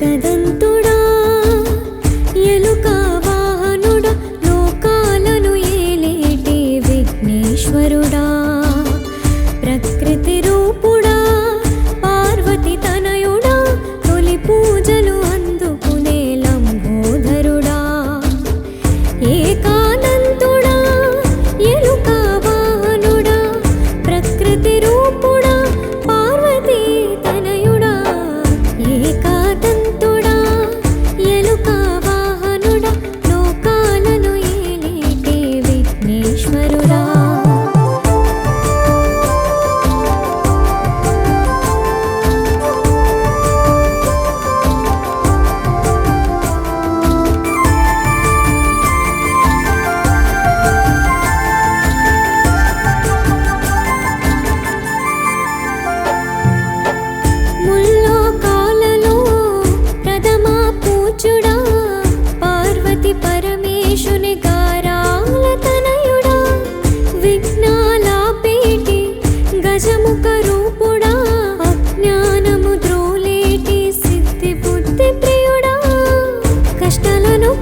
कदं तु प्रकृति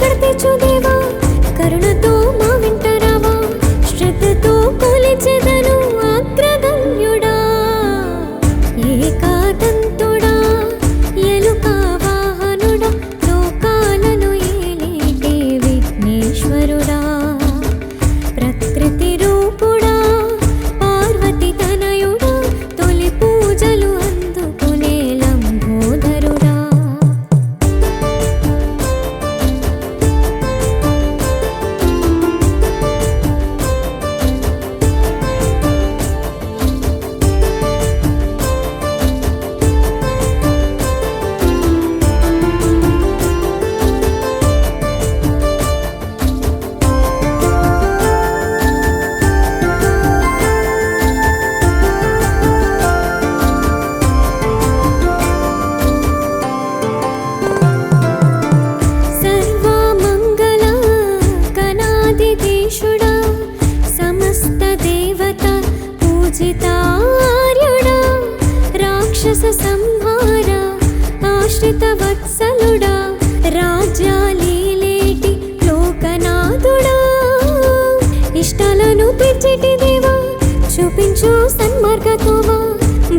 కడితే చూది రాక్షస సంహార ఆశ్రిత వత్సలుడా రాజ్యాలేటి లోకనాథుడా. ఇష్టాలను తెచ్చిటి దేవా చూపించు సన్మార్గతోవా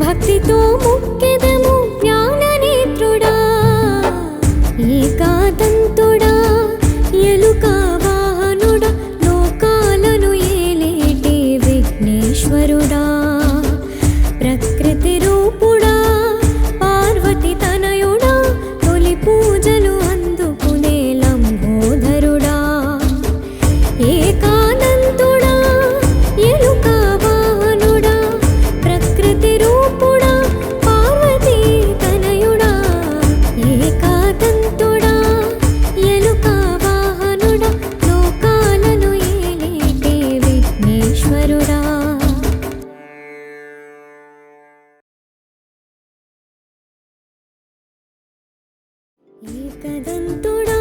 భక్తితో ఈ కదంతుడా?